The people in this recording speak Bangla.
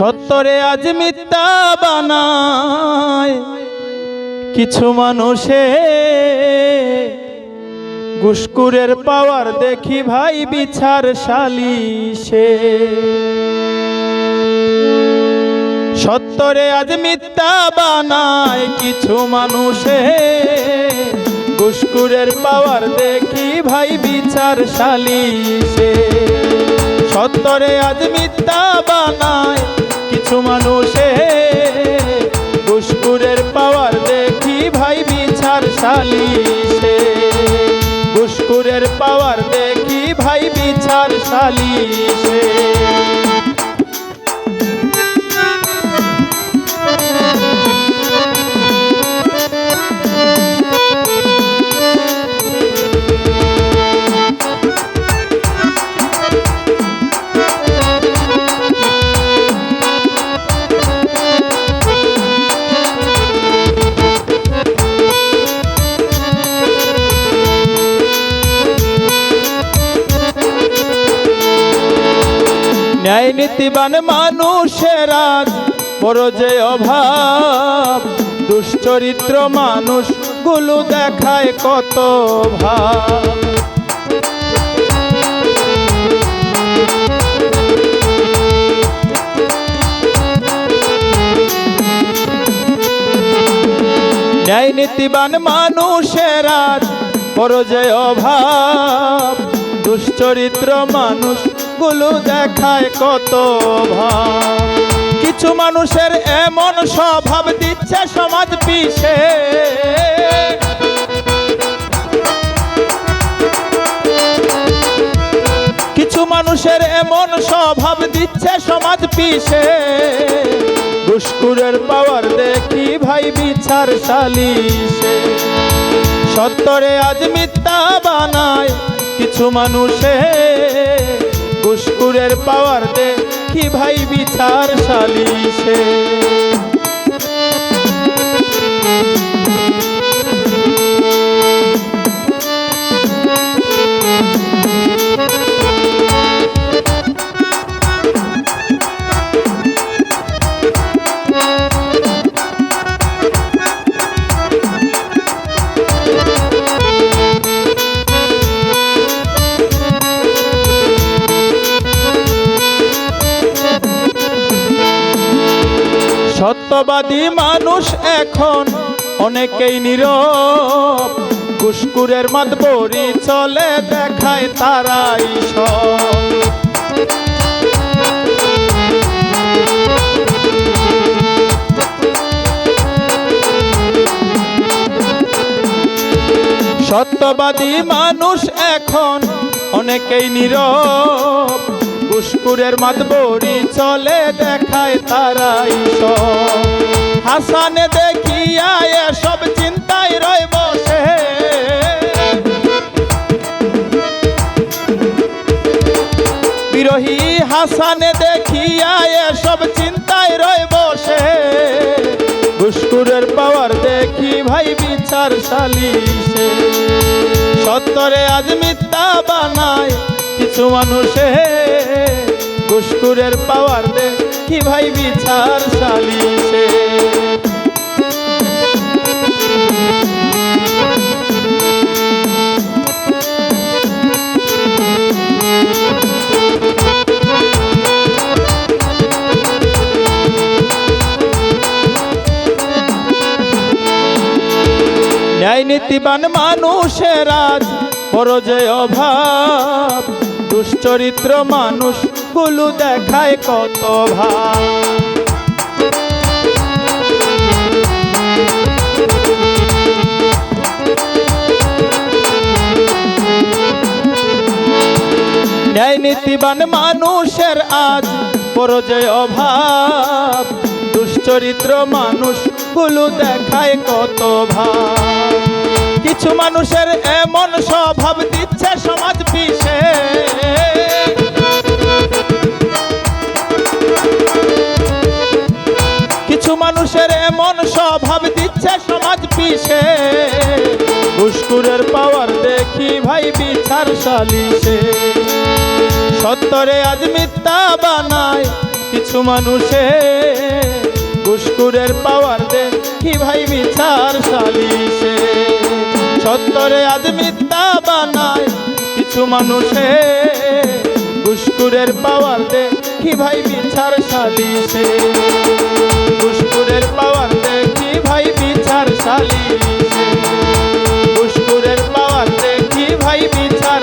সত্তরে আজ মিথ্যা বানায়। কিছু মানুষে গুসকুরের পাওয়ার দেখি ভাই বিছার সালিশে। সত্তরে আজ মিথ্যা বানায়। কিছু মানুষে গুসকুরের পাওয়ার দেখি ভাই বিচার সালিশে। সত্তরে আজ মিথ্যা বানায়। কিছু মানুষে গুসকুরের পাওয়ার দেখি ভাই বিচার সালিশে গুসকুরের পাওয়ার দেখি ভাই বিচার সালিশে ন্যায় নীতিবান মানুষের, বড় যে অভাব, দুশ্চরিত্র মানুষগুলো দেখায় কত ভাব। ন্যায় নীতিবান মানুষের, বড় যে অভাব, দুশ্চরিত্র মানুষ গুলো দেখায় কত কিছু মানুষের এমন স্বভাব দিচ্ছে সমাজ পিছে। কিছু মানুষের এমন স্বভাব দিচ্ছে সমাজ পিছে। ঘুসকুরের পাওয়ার দেখি ভাই বিচার সালিশে। সত্তরে আজ মিথ্যা বানায় কিছু মানুষে ঘুসকুরের পাওয়ার দে। কি ভাই বিচার সালিশে সত্যবাদী মানুষ এখন অনেকেই নীরব। কুসকুরের মাতবরি চলে দেখায় তারাই সত্যবাদী মানুষ এখন অনেকেই নীরব। পুষ্কুরের মাতবরি চলে দেখায় সব। হাসানে দেখিয়া সব চিন্তায় রয় বসে বিরোহী হাসানে দেখিয়া সব চিন্তায় রয় বসে ঘুসকুরের পাওয়ার দেখি ভাই বিচার সালিশে সত্তরে আজ মিথ্যা বানায় কিছু মানুষে। ঘুসকুরের পাওয়ার দেখি ভাই বিচার সালিশে নীতিবান মানুষের আজ বড় যে অভাব। দুশ্চরিত্র মানুষগুলো দেখায় কত ভাব ন্যায় নীতিবান মানুষের আজ পরজয় অভাব। দুশ্চরিত্র মানুষ গুলো দেখায় কত ভাব। কিছু মানুষের এমন স্বভাব দিচ্ছে সমাজ পিছে। কিছু মানুষের এমন স্বভাব দিচ্ছে সমাজ পিছে। ঘুসকুরের পাওয়ার দেখি ভাই বিচার সালিশে। সত্তরে আজ মিথ্যা বানায় কিছু মানুষে। পুষ্কুরের পাওয়ার দে কি ভাই বিচার সালিশে? সত্তরে আদমি তা বানায় কিছু মানুষে। পুষ্কুরের পাওয়ার দে কি ভাই বিচার সালিশে? পুষ্কুরের পাওয়ার দে কি ভাই বিচার সালিশে? পুষ্কুরের পাওয়ার দে কি ভাই বিচার